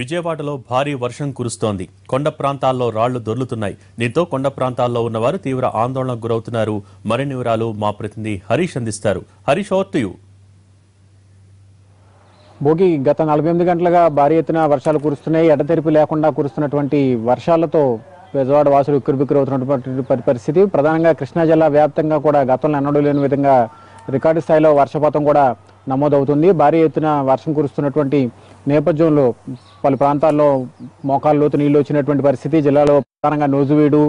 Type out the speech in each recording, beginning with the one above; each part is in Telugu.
విజయవాడలో భారీ వర్షం కురుస్తోంది. కొండ ప్రాంతాల్లో రాళ్ళు దొర్లుతున్నాయి. దీంతో కొండ ప్రాంతాల్లో ఉన్నవారు తీవ్ర ఆందోళనకు గురవుతున్నారు. మరిన్ని వివరాలు మా ప్రతినిధి హరీష్ అందిస్తారు. Harish over to you Bhogi గత నలభై ఎనిమిది గంటలుగా భారీ ఎత్తున వర్షాలు కురుస్తున్నాయి. ఎడతెరిపి లేకుండా కురుస్తున్నటువంటి వర్షాలతో బెజవాడ వాసులు ఉక్కిరిబిక్కిరవుతున్నటువంటి పరి- పరిస్థితి. ప్రధానంగా కృష్ణా జిల్లా వ్యాప్తంగా కూడా గతంలో ఎన్నడూ లేని విధంగా రికార్డు స్థాయిలో వర్షపాతం కూడా నమోదవుతుంది. భారీ ఎత్తున వర్షం కురుస్తున్నటువంటి నేపథ్యంలో పలు ప్రాంతాల్లో మోకాళ్ళ లోతు నీళ్ళు వచ్చినటువంటి పరిస్థితి జిల్లాలో ప్రధానంగా నోజువీడు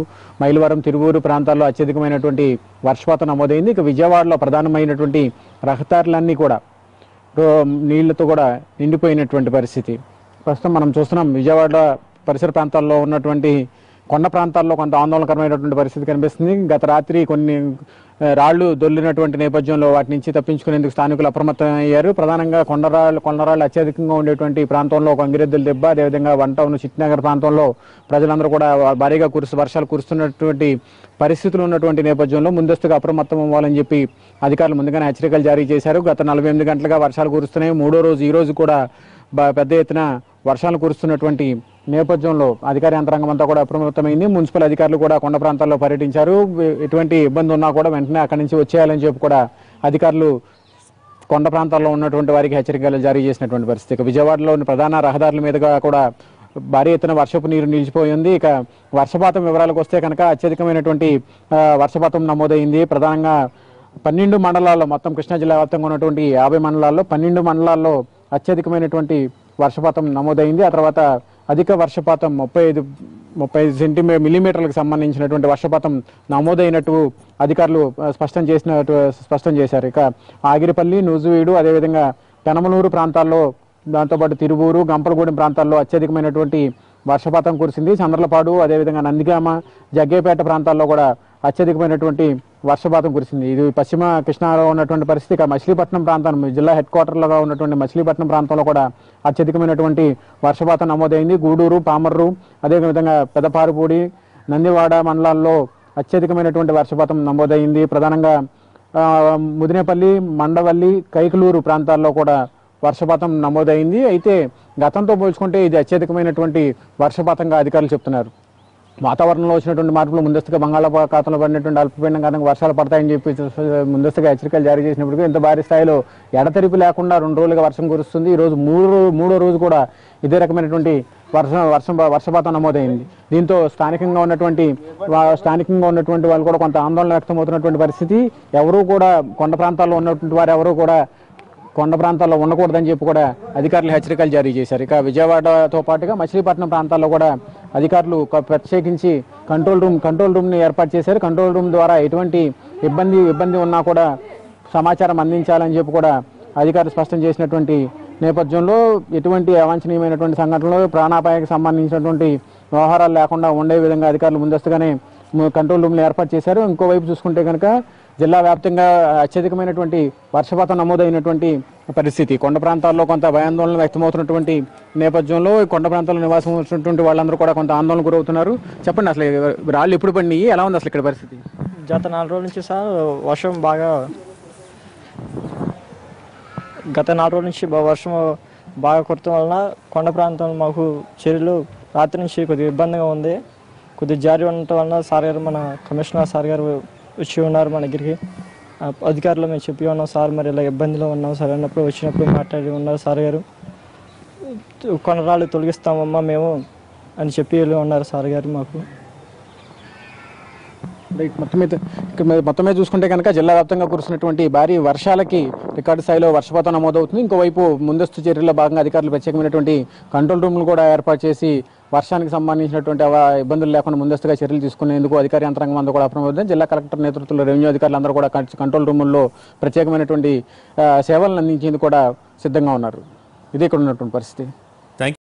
మైలవరం తిరువూరు ప్రాంతాల్లో అత్యధికమైనటువంటి వర్షపాతం నమోదైంది. ఇక విజయవాడలో ప్రధానమైనటువంటి రహదారులన్నీ కూడా నీళ్ళతో కూడా నిండిపోయినటువంటి పరిస్థితి. ప్రస్తుతం మనం చూస్తున్నాం విజయవాడ పరిసర ప్రాంతాల్లో ఉన్నటువంటి కొండ ప్రాంతాల్లో కొంత ఆందోళనకరమైనటువంటి పరిస్థితి కనిపిస్తుంది. గత రాత్రి కొన్ని రాళ్ళు దొల్లినటువంటి నేపథ్యంలో వాటి నుంచి తప్పించుకునేందుకు స్థానికులు అప్రమత్తమయ్యారు. ప్రధానంగా కొండరాళ్ళు కొండరాళ్ళు అత్యధికంగా ఉండేటువంటి ప్రాంతంలో ఒక అంగిరెద్దుల దెబ్బ అదేవిధంగా వన్ టౌన్ చిట్నగర్ ప్రాంతంలో ప్రజలందరూ కూడా భారీగా కురుస్తు వర్షాలు కురుస్తున్నటువంటి పరిస్థితులు ఉన్నటువంటి నేపథ్యంలో ముందస్తుగా అప్రమత్తం అవ్వాలని చెప్పి అధికారులు ముందుగానే హెచ్చరికలు జారీ చేశారు. గత నలభై ఎనిమిది గంటలుగా వర్షాలు కురుస్తున్నాయి. మూడో రోజు ఈ రోజు కూడా పెద్ద ఎత్తున వర్షాలు కురుస్తున్నటువంటి నేపథ్యంలో అధికార యంత్రాంగం అంతా కూడా అప్రమత్తమైంది. మున్సిపల్ అధికారులు కూడా కొండ ప్రాంతాల్లో పర్యటించారు. ఎటువంటి ఇబ్బంది ఉన్నా కూడా వెంటనే అక్కడి నుంచి వచ్చేయాలని చెప్పి కూడా అధికారులు కొండ ప్రాంతాల్లో ఉన్నటువంటి వారికి హెచ్చరికలు జారీ చేసినటువంటి పరిస్థితి. ఇక విజయవాడలోని ప్రధాన రహదారుల మీదుగా కూడా భారీ ఎత్తున వర్షపు నీరు నిలిచిపోయింది. ఇక వర్షపాతం వివరాలకు వస్తే కనుక అత్యధికమైనటువంటి వర్షపాతం నమోదైంది. ప్రధానంగా పన్నెండు మండలాల్లో మొత్తం కృష్ణా జిల్లా వ్యాప్తంగా ఉన్నటువంటి యాభై మండలాల్లో పన్నెండు మండలాల్లో అత్యధికమైనటువంటి వర్షపాతం నమోదైంది. ఆ తర్వాత అధిక వర్షపాతం ముప్పై ఐదు ముప్పై ఐదు సెంటీమీ మిల్లీమీటర్లకు సంబంధించినటువంటి వర్షపాతం నమోదైనట్టు అధికారులు స్పష్టం చేసినట్టు స్పష్టం చేశారు. ఇక ఆగిరిపల్లి నూజువీడు అదేవిధంగా పెనమలూరు ప్రాంతాల్లో దాంతోపాటు తిరువూరు గంపలగూడెం ప్రాంతాల్లో అత్యధికమైనటువంటి వర్షపాతం కురిసింది. చంద్రలపాడు అదేవిధంగా నందిగామ జగ్గేపేట ప్రాంతాల్లో కూడా అత్యధికమైనటువంటి వర్షపాతం కురిసింది. ఇది పశ్చిమ కృష్ణాలో ఉన్నటువంటి పరిస్థితి. ఇక మచిలీపట్నం ప్రాంతం జిల్లా హెడ్ క్వార్టర్లుగా ఉన్నటువంటి మచిలీపట్నం ప్రాంతంలో కూడా అత్యధికమైనటువంటి వర్షపాతం నమోదైంది. గూడూరు పామర్రు అదేవిధంగా పెదపారుపూడి నందివాడ మండలాల్లో అత్యధికమైనటువంటి వర్షపాతం నమోదైంది. ప్రధానంగా ముదినేపల్లి మండవల్లి కైకలూరు ప్రాంతాల్లో కూడా వర్షపాతం నమోదైంది. అయితే గతంతో పోల్చుకుంటే ఇది అత్యధికమైనటువంటి వర్షపాతంగా అధికారులు చెప్తున్నారు. వాతావరణంలో వచ్చినటువంటి మార్పులు ముందస్తుగా బంగాళాఖాతంలో పడినటువంటి అల్పపీడనం కారణంగా వర్షాలు పడతాయని చెప్పి ముందస్తుగా హెచ్చరికలు జారీ చేసినప్పటికీ ఇంత భారీ స్థాయిలో ఎడతెరిపి లేకుండా రెండు రోజులుగా వర్షం కురుస్తుంది. ఈ రోజు మూడు మూడో రోజు కూడా ఇదే రకమైనటువంటి వర్షం వర్షం వర్షపాతం నమోదైంది. దీంతో స్థానికంగా ఉన్నటువంటి స్థానికంగా ఉన్నటువంటి వాళ్ళు కూడా కొంత ఆందోళన వ్యక్తమవుతున్నటువంటి పరిస్థితి. ఎవరూ కూడా కొండ ప్రాంతాల్లో ఉన్నటువంటి వారు ఎవరూ కూడా కొండ ప్రాంతాల్లో ఉండకూడదని చెప్పి కూడా అధికారులు హెచ్చరికలు జారీ చేశారు. ఇక విజయవాడతో పాటుగా మచిలీపట్నం ప్రాంతాల్లో కూడా అధికారులు ప్రత్యేకించి కంట్రోల్ రూమ్ కంట్రోల్ రూమ్ని ఏర్పాటు చేశారు. కంట్రోల్ రూమ్ ద్వారా ఎటువంటి ఇబ్బంది ఇబ్బంది ఉన్నా కూడా సమాచారం అందించాలని చెప్పి కూడా అధికారులు స్పష్టం చేసినటువంటి నేపథ్యంలో ఎటువంటి అవాంఛనీయమైనటువంటి సంఘటనలు ప్రాణాపాయకు సంబంధించినటువంటి వ్యవహారాలు లేకుండా ఉండే విధంగా అధికారులు ముందస్తుగానే కంట్రోల్ రూమ్లు ఏర్పాటు చేశారు. ఇంకోవైపు చూసుకుంటే కనుక జిల్లా వ్యాప్తంగా అత్యధికమైనటువంటి వర్షపాతం నమోదైనటువంటి పరిస్థితి. కొండ ప్రాంతాల్లో కొంత భయాందోళన వ్యక్తమవుతున్నటువంటి నేపథ్యంలో కొండ ప్రాంతాల్లో నివాసం ఉంటున్నటువంటి వాళ్ళందరూ కూడా కొంత ఆందోళన గురవుతున్నారు. చెప్పండి అసలు రాళ్ళు ఎప్పుడు పడినాయి? ఎలా ఉంది అసలు ఇక్కడ పరిస్థితి? గత నాలుగు రోజుల నుంచి సార్ వర్షం బాగా గత నాలుగు రోజుల నుంచి వర్షం బాగా కురటం వలన కొండ ప్రాంతంలో మాకు చర్యలు రాత్రి నుంచి కొద్దిగా ఇబ్బందిగా ఉంది. కొద్దిగా జారి ఉండటం వలన సార్ గారు మన కమిషనర్ సార్ గారు వచ్చి ఉన్నారు మన దగ్గరికి. అధికారులు మేము చెప్పి ఉన్నాం సార్ మరి ఇలా ఇబ్బందిలో ఉన్నాం సార్ అన్నప్పుడు వచ్చినప్పుడు మాట్లాడి ఉన్నారు సార్ గారు. కొనరాళ్ళు తొలగిస్తామమ్మా మేము అని చెప్పి వెళ్ళి ఉన్నారు సార్ గారు మాకు. మొత్తం మీద ఇక్కడ మీద మొత్తం మీద చూసుకుంటే కనుక జిల్లా వ్యాప్తంగా కురుస్తున్నటువంటి భారీ వర్షాలకి రికార్డు స్థాయిలో వర్షపాతం నమోదవుతుంది. ఇంకోవైపు ముందస్తు చర్యల్లో భాగంగా అధికారులు ప్రత్యేకమైనటువంటి కంట్రోల్ రూమ్లు కూడా ఏర్పాటు చేసి వర్షానికి సంబంధించినటువంటి ఇబ్బందులు లేకుండా ముందస్తుగా చర్యలు తీసుకునేందుకు అధికార యంత్రాంగం అందరూ కూడా అప్రమత్తం జిల్లా కలెక్టర్ నేతృత్వంలో రెవెన్యూ అధికారులు అందరూ కూడా కంట్రోల్ రూముల్లో ప్రత్యేకమైనటువంటి సేవలను అందించేందుకు కూడా సిద్ధంగా ఉన్నారు. ఇదే ఇక్కడ ఉన్నటువంటి పరిస్థితి.